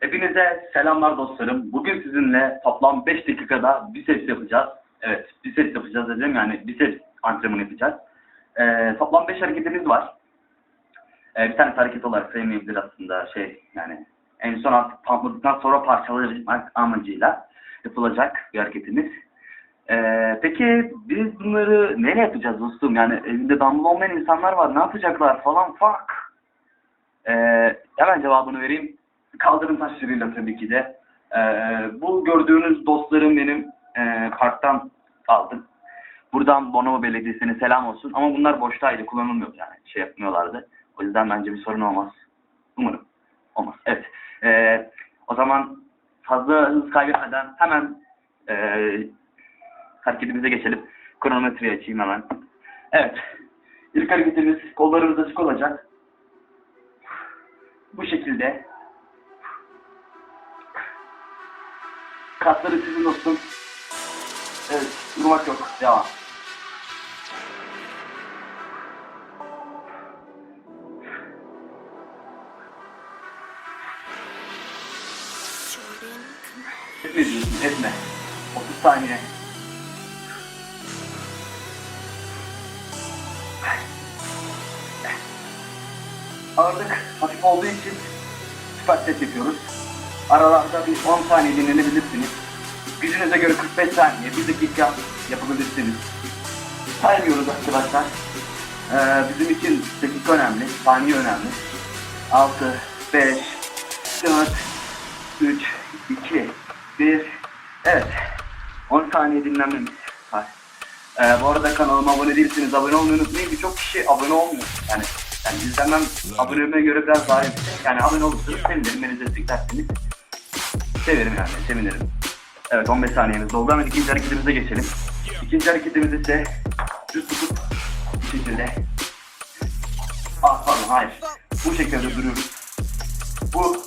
Hepinize selamlar dostlarım. Bugün sizinle toplam 5 dakikada biceps yapacağız. Evet, biceps yapacağız dedim yani biceps antrenmanı yapacağız. Ee, toplam 5 hareketimiz var. Ee, bir tane hareket olarak sayılmayabilir aslında şey yani en son artık pampladıktan sonra parçalamak amacıyla yapılacak bir hareketimiz. Ee, peki biz bunları neyle yapacağız dostum? Yani evinde dumbbell olmayan insanlar var. Ne yapacaklar falan fuck. Ee, hemen cevabını vereyim. Kaldırım taşlarıyla tabii ki de. Ee, bu gördüğünüz dostlarım benim e, parktan aldım. Buradan Bonomo Belediyesi'ne selam olsun. Ama bunlar boştaydı, kullanılmıyor yani. Şey yapmıyorlardı. O yüzden bence bir sorun olmaz. Umarım. Olmaz. Evet. Ee, o zaman fazla hız kaybetmeden hemen e, hareketimize geçelim. Kronometreyi açayım hemen. Evet. İlk hareketimiz kollarımız açık olacak. Bu şekilde. Kasları sizin dostum. Evet. Durmak yok. Devam. Etme diyorsun. Etme. 30 saniye. Ağırlık hafif olduğu için süper set yapıyoruz. Aralarda bir 10 saniye dinlenebilirsiniz. Gücünüze göre 45 saniye, 1 dakika yapabilirsiniz. Saymıyoruz arkadaşlar. Ee, bizim için dakika önemli, saniye önemli. 6, 5, 4, 3, 2, 1. Evet. 10 saniye dinlenmemiz var. Ee, bu arada kanalıma abone değilseniz abone olmayı unutmayın. Birçok kişi abone olmuyor. Yani yani izlenmem aboneme göre biraz daha yüksek. Yani abone olursanız sevinirim. Beni desteklerseniz severim yani. Sevinirim. Evet 15 saniyemiz doldu. Hemen ikinci hareketimize geçelim. İkinci hareketimiz ise düz tutup bu şekilde. Ah pardon hayır. Bu şekilde duruyoruz. Bu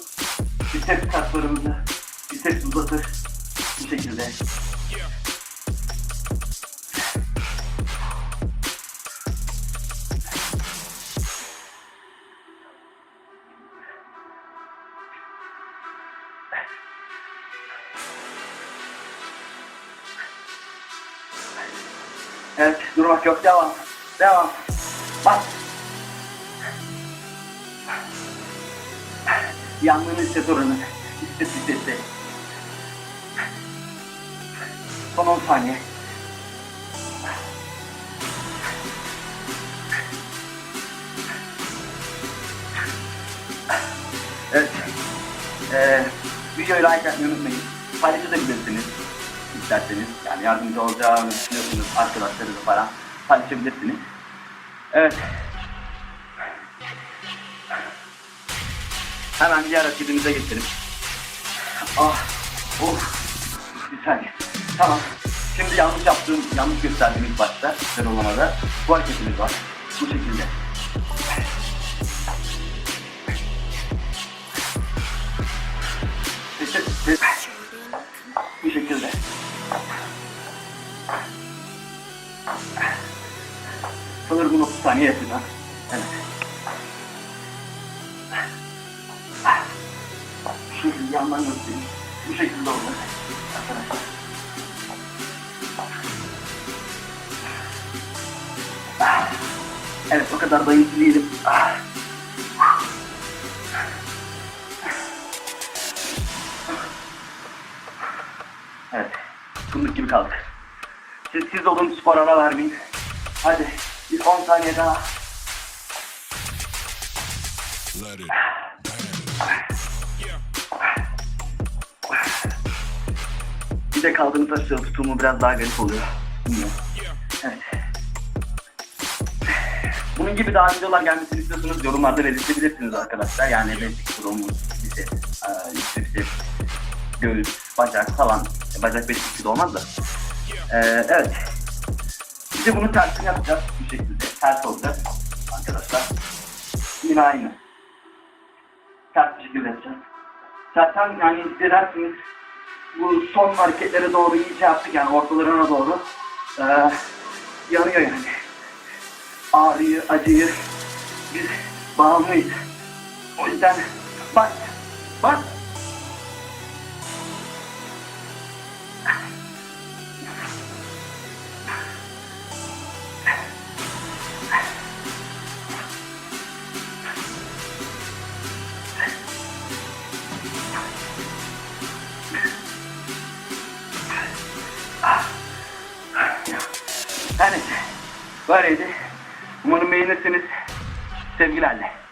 biceps kaslarımızı biceps uzatır. Bu şekilde. Evet, durmak yok. Devam. Devam. Bas. Yangını hisset oranı. Hisset hissetti. Son 10 saniye. Evet. Ee, videoyu like etmeyi unutmayın. Paylaşabilirsiniz isterseniz. Yani yardımcı olacağını düşünüyorsunuz arkadaşlarınızla falan paylaşabilirsiniz. Evet. Hemen diğer hareketimize geçelim. Ah, of. Bir saniye. Tamam. Şimdi yanlış yaptığım, yanlış gösterdiğim ilk başta, sıralamada bu hareketimiz var. Bu şekilde. Sanırım bunu 30 saniye yapacağım. Evet. Şu yandan göstereyim. Bu şekilde oldu. Arkadaşlar. Evet o kadar dayanıklı değilim. Evet. Fındık gibi kaldık. Siz siz olun spor ara vermeyin. Hadi bir 10 saniye daha. Bir de kaldığım taşla tutumu biraz daha garip oluyor. Evet. Bunun gibi daha videolar gelmesini istiyorsanız yorumlarda belirtebilirsiniz arkadaşlar. Yani basic promo, bize, e, işte, göğüs, bacak falan. Bacak basic gibi olmaz da. Ee, evet. De bunu tersini yapacağız bu şekilde. Ters olacak arkadaşlar. Yine aynı. Ters bir şekilde yapacağız. Zaten yani hissedersiniz bu son hareketlere doğru iyice yaptık yani ortalarına doğru. Ee, yanıyor yani. Ağrıyı, acıyı biz bağımlıyız. O yüzden bak, bak, Her neyse. Böyleydi. Umarım beğenirsiniz. Sevgilerle.